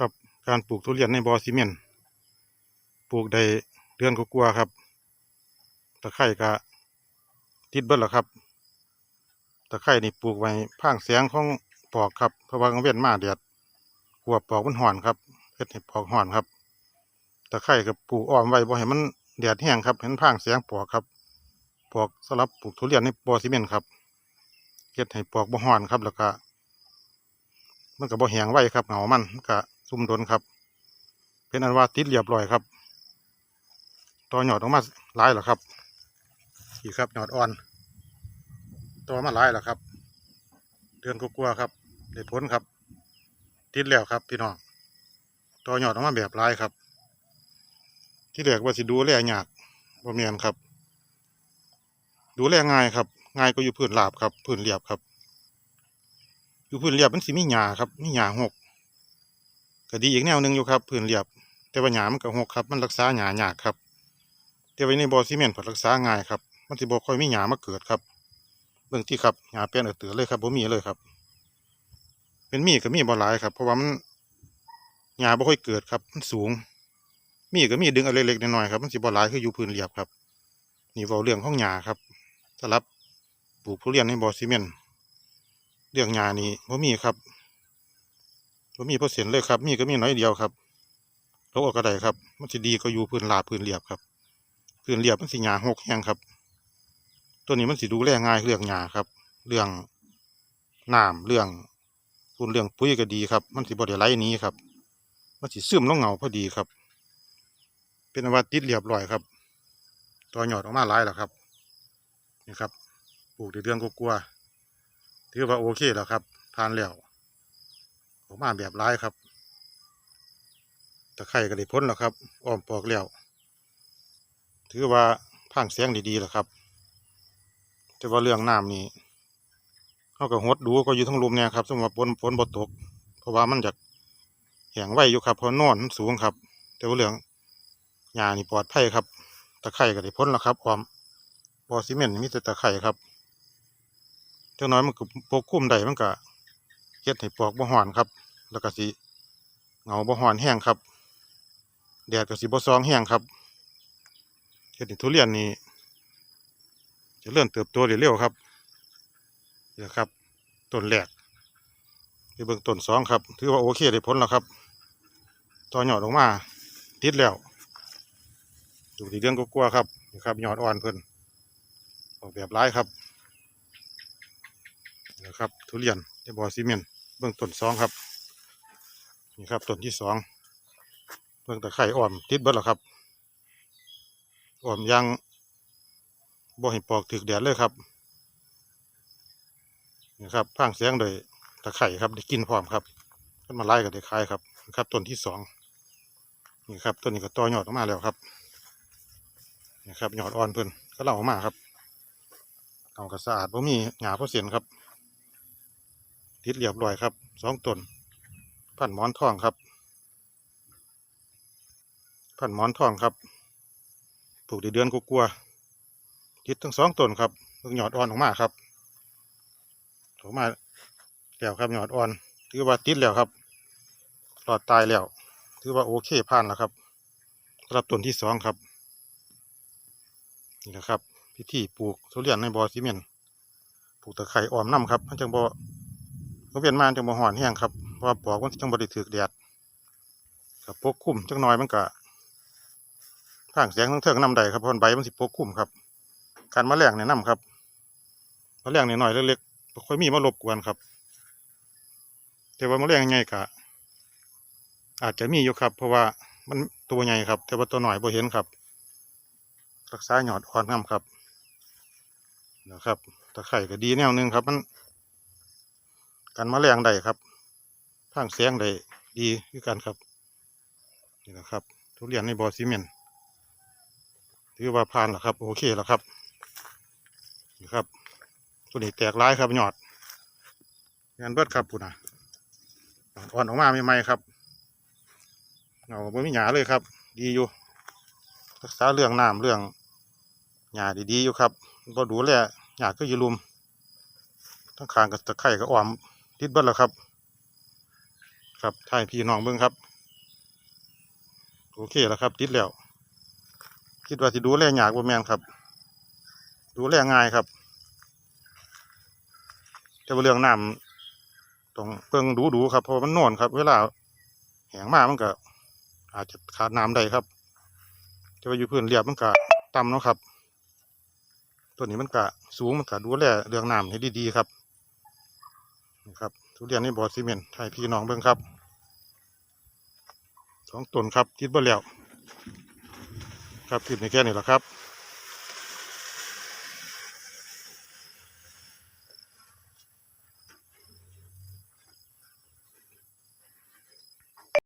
ครับการปลูกทุเรียนในบ่อซีเมนต์ปลูกได้เดือนกว่าครับตะไคร่ก็ติดเบิดแล้วครับตะไคร่นี่ปลูกไว้พางแสงของปอกครับเพราะว่ากลางเว้นมาแดดกลัวปอกมันห่อนครับเฮ็ดให้ปอกห่อนครับตะไคร่ก็ปลูกอ้อมไว้บ่ให้มันแดดแห้งครับเห็นพางแสงปอกครับ ปอกสำหรับปลูกทุเรียนในบ่อซีเมนต์ครับเฮ็ดให้ปอกบ่ห่อนครับแล้วก็มันก็บ่แห้งไว้ครับเหงามันมันก็ ซุ่มดนครับ เป็นอันว่าติดเรียบร้อยครับต่อหยอดออกมาหลายแล้วครับนี่ครับหยอดอ่อนต่อมาหลายแล้วครับ เดือนกลัวๆครับได้ผลครับ ติดแล้วครับพี่น้องต่อหยอดออกมาแบบลายครับ ที่แรกว่าสิดูแลยากบ่แม่นครับ ดูแลง่ายครับ ง่ายก็อยู่พื้นราบครับพื้นเรียบครับ อยู่พื้นเรียบมันสิมีหญ้าครับมีหญ้าหก ก็ดีอีกแนวหนึ่งอยู่ครับพื้นเรียบ แต่ว่าหญ้ามันก็หกครับ มันรักษาหญ้ายากครับ แต่ไว้ในบ่อซีเมนต์ผลรักษาง่ายครับ มันสิบ่ค่อยมีหญ้ามาเกิดครับเบื้องที่ครับหญ้าเป็นเออเตือเลยครับบ่มีเลยครับ เป็นมีก็มีบ่หลายครับ เพราะว่ามันหญ้าบ่ค่อยเกิดครับ มันสูง มีก็มีดึงเอาเล็กๆน้อยๆครับ มันสิบ่หลายคืออยู่พื้นเรียบครับ นี่เว้าเรื่องของหญ้าครับสำหรับปลูกทุเรียนในบ่อซีเมนต์เรื่องหญ้านี่บ่มีครับ บ่มีเปอร์เซ็นต์เลยครับ มีก็มีน้อยเดียวครับลกออกก็ได้ครับ มันสิดีก็อยู่พื้นราบพื้นเรียบครับ พื้นเรียบมันสิหญ้าหกแห้งครับ ตัวนี้มันสิดูแลง่ายเรื่องหญ้าครับ เรื่องน้ำเรื่องฝุ่นเรื่องปุ๋ยก็ดีครับ มันสิบ่ได้ไหลนี้ครับ มันสิซึมลงเหงาพอดีครับ เป็นอว่าติดเรียบร้อยครับต่อยอดออกมาหลายแล้วครับนี่ครับ ปลูกได้เดือนกว่าๆถือว่าโอเคแล้วครับทานแล้ว ออกมาแบบร้ายครับตะไคร่ก็ได้พ้นแล้วครับอ้อมปอกแล้วถือว่าพ่างเสียงดีๆแล้วครับ แต่ว่าเรื่องน้ำนี่เขาก็หดดูก็อยู่ทั้งลุมเนี่ยครับสมมติว่าฝนฝนบ่ตก เพราะว่ามันจะแห้งไวอยู่ครับเพราะนอนมันสูงครับ แต่ว่าเรื่องหญ้านี่ปลอดภัยครับ ตะไคร่ก็ได้พ้นแล้วครับอ้อมบ่อซีเมนต์มีแต่ตะไคร่ครับเจ้าน้อยมันก็ปกคลุมได้มันก็ ฮ็ดให้ปอกบ่ฮ้อนครับ แล้วก็สิเหงาบ่ฮ้อนแห้งครับแดดก็สิบ่ซองแห้งครับเฮ็ดให้ทุเรียนนี่จะเริ่มเติบโตได้เร็วครับนี่ครับต้นแรกไปเบิ่งต้นสองครับถือว่าโอเคได้ผลแล้วครับต่อยอดออกมาติดแล้วดูดีเดือนก็กลัวๆครับนี่ครับหยอดอ่อนเพิ่นออกแบบร้ายครับนะครับทุเรียนในบ่อซีเมนต์ เบื้องต้นสองครับนี่ครับต้นที่สองเบื้องตะไคร่อ่อมติดเบิดแล้วครับอ่อมยังบ่ให้ปอกถึกแดดเลยครับนี่ครับพางเสียงโดยตะไคร่ครับได้กินพร้อมครับขึ้นมาไล่กับได้คายครับนะครับต้นที่สองนี่ครับต้นนี้ก็ต่อยอดออกมาแล้วครับนี่ครับยอดอ่อนเพิ่นก็เล่าออกมาครับเอากระสะอาดบ่มีหญ้าเปอร์เซ็นครับ ติดเรียบร้อยครับสองต้นพันหมอนทองครับพันหมอนทองครับปลูกได้เดือนกลัวๆติดทั้งสองต้นครับเพิ่งหยอดอ่อนออกมาครับออกมาแล้วครับหยอดอ่อนถือว่าติดแล้วครับหลอดตายแล้วถือว่าโอเคผ่านแล้วครับสำหรับต้นที่สองครับนี่นะครับพิธีปลูกทุเรียนในบอ่อซีเมนต์ปลูกตะไคร่อ้อมน้ำครับมันจังบ่ ก็เวียนมาจังบ่ฮ้อนแห้งครับเพราะปอกมันจังบ่ได้ถึกแดดกับปกคลุมจังน้อยมันก็ทางแสงทั้งเทิงนำใดครับเพราะใบมันสิปกคลุมครับ การมาแมลงแนะนำครับมาแมลงน้อยเล็กๆค่อยมีมารบกวนครับ แต่ว่าแมลงใหญ่ก็อาจจะมีอยู่ครับ เพราะว่ามันตัวใหญ่ครับ แต่ว่าตัวหน่อยบ่เห็นครับ รักษาหยอดอ่อนน้ำครับนะครับตะไคร่ก็ดีแนวหนึงครับ มัน กันแมลงได้ครับทางเสียงได้ดีคือกันครับนี่นะครับ ทุเรียนในบ่อซีเมนต์ถือว่าผ่านแล้วครับ โอเคแล้วครับนี่ครับตัวนี้แตกร้ายครับหยอดงานเบิดครับปุ่นนะอ่อนออกมาใหม่ๆครับเงาไม่มีหยาเลยครับ ดีอยู่รักษาเรื่องน้ำเรื่องหญ้าดีๆอยู่ครับก็ดูแลหญ้าก็อยืลุมทั้งคางกับตะไคร่กับอ้อม ติดเบิดแล้วครับ ครับถ่ายพี่น้องเบิ่งครับ โอเคแล้วครับ ติดแล้ว คิดว่าสิดูแลยากบ่แมนครับ ดูแลง่ายครับแต่ว่าเรื่องน้ำต้องเพิ่งดูดูครับเพราะมันนอนครับ เวลาแห้งมากมันก็ อาจจะขาดน้ำได้ครับแต่ว่าอยู่พื้นเรียบมันก็ต่ำเนาะครับ ตัวนี้มันก็สูงมันก็ดูแลเรื่องน้ำให้ดีๆครับ ครับทุเรียนนี่บอซีเมนต์ให้พี่น้องเบิ่งครับสองต้นครับติดบ่แล้วครับคลิปนี้แค่นี้แหละครับ